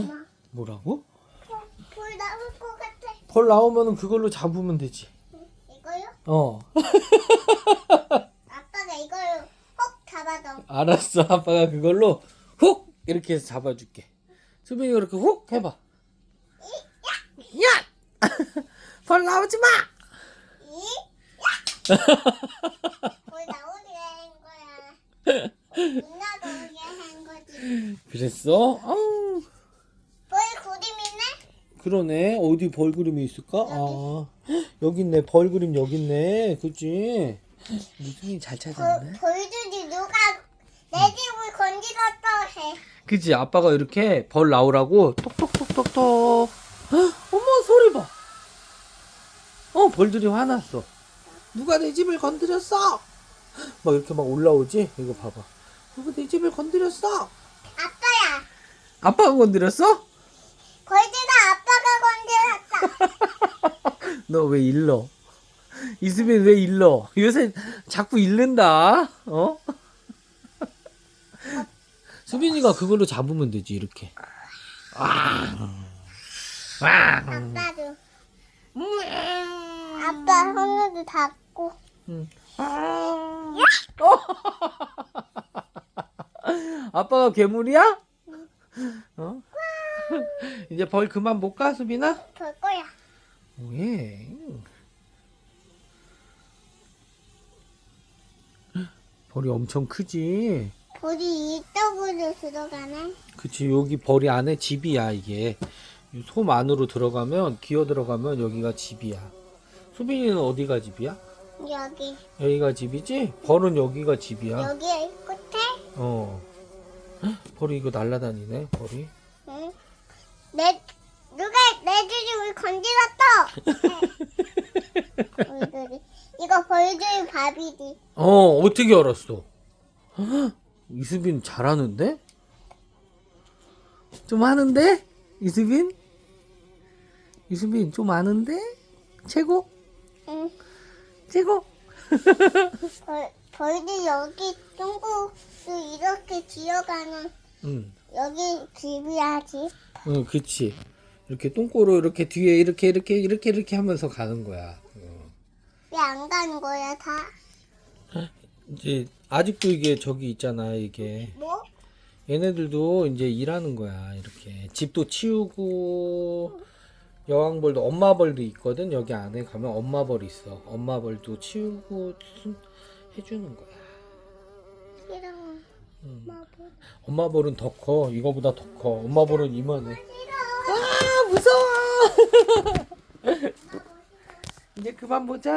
엄마, 뭐라고? 불, 불 나올 것 같아. 벌 나오면은 그걸로 잡으면 되지. 이거요? 어. 아빠가 이걸 꼭 잡아줘. 알았어. 아빠가 그걸로 훅 이렇게 해서 잡아줄게. 수빈이 그렇게 훅 해봐. 야! 벌 나오지 마. 이? 불 나오게 한 거야. 누나도 오게 한 거지. 그랬어? 그림이네? 그러네. 어디 벌 그림이 있을까? 아, 여기 있네. 벌 그림 여기 있네. 그치? 수빈이 잘 불, 찾았네. 불들이 누가 내 집을 건드렸다 해. 그치? 아빠가 이렇게 벌 나오라고 톡톡톡톡톡. 헉, 어머 소리 봐. 어 벌들이 화났어. 누가 내 집을 건드렸어? 막 이렇게 막 올라오지? 이거 봐봐. 누가 내 집을 건드렸어? 아빠야. 아빠가 건드렸어? 건드렸다. 너 왜 일러? 이수빈 왜 일러? 요새 자꾸 잃는다. 어? 수빈이가 그걸로 잡으면 되지 이렇게. 아. 와. 아빠도. 아빠 손으로 닫고. 응. 어? 아빠가 괴물이야? 어? 이제 벌 그만 못 가, 수빈아? 볼 거야. 왜? 벌이 엄청 크지? 볼이 이쪽으로 들어가네. 그치, 여기 벌이 안에 집이야, 이게. 이솜 안으로 들어가면, 기어 들어가면 여기가 집이야. 수빈이는 어디가 집이야? 여기. 여기가 집이지? 벌은 여기가 집이야. 여기 끝에. 어. 헉, 벌이 이거 날라다니네, 벌이. 응. 내 누가 내 집을 건드렸다. 볼들이. 이거 볼들 밥이지. 어, 어떻게 알았어? 헉, 이수빈 잘하는데? 좀 하는데? 이수빈? 이수빈 좀 아는데? 최고? 응. 최고? 벌 벌들 여기 둥구 이렇게 기어가는 응, 여기 집이야 집. 응, 그치. 이렇게 똥꼬로 이렇게 뒤에 이렇게 이렇게 이렇게 이렇게 하면서 가는 거야. 어. 왜 안 가는 거야 다? 이제 아직도 이게 저기 있잖아, 이게. 뭐? 얘네들도 이제 일하는 거야 이렇게 집도 치우고 여왕벌도 엄마벌도 있거든 여기 안에 가면 엄마벌 있어 엄마벌도 치우고 순- 해주는 거야. 뭐. 엄마벌은 더 커 이거보다 더 커 엄마벌은 이만해 싫어. 아 무서워 이제 그만 보자